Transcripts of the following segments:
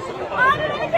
¡Ah, no, no!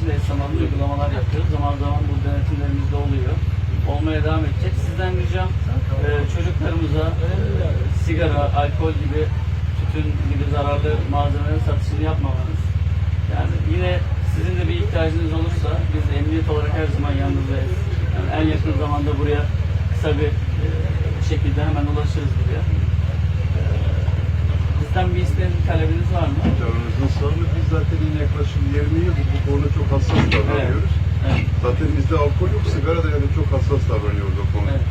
güvenliği için de eş zamanlı uygulamalar yapıyoruz. Zaman zaman bu denetimlerimiz de oluyor. Olmaya devam edecek. Sizden ricam e, çocuklarımıza e, sigara, alkol gibi tütün gibi zararlı malzemelerin satışını yapmamanız. Yani yine sizin de bir ihtiyacınız olursa biz emniyet olarak her zaman yanınızdayız. Yani en yakın zamanda buraya kısa bir e, şekilde hemen ulaşırız buraya. E, Bizden bir isteğiniz, talebiniz var mı? Canınızın sağlığı biz zaten yaklaşık 20 yıl bu konuda çok hassas davranıyoruz. Evet. Zaten bizde alkol yok, sigara da yani çok hassas davranıyoruz o konuda. Evet.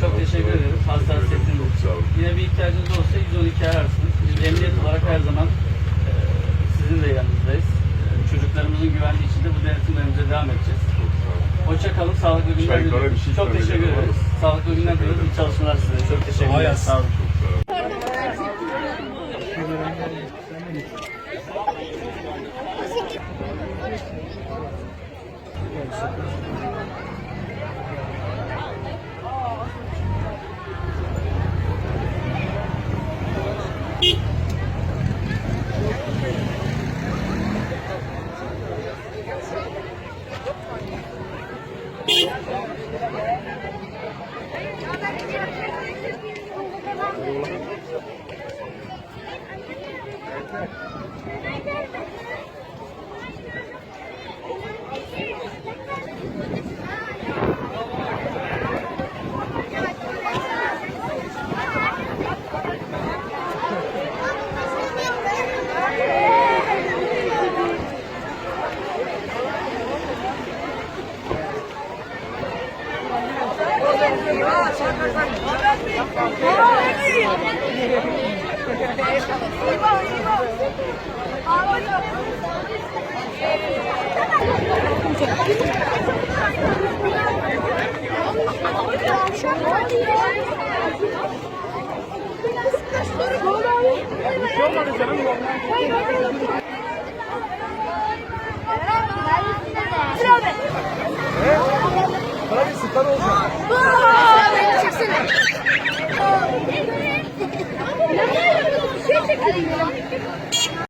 Çok teşekkür ederiz hassasiyetiniz Çok sağ olun. Yine bir ihtiyacınız olursa 112 ararsınız. Biz emniyet olarak her zaman e, sizin de yanınızdayız. E, çocuklarımızın güvenliği için de bu denetimlerimize devam edeceğiz. Hoşça kalın, sağlıklı günler Çay, kahve şey Çok teşekkür edelim, ederiz. Sağlıklı günler diliyoruz. İyi çalışmalar size. Çok teşekkür ederiz. Sağ olun. Çok Thank you. Sağ olun. Ne oluyor?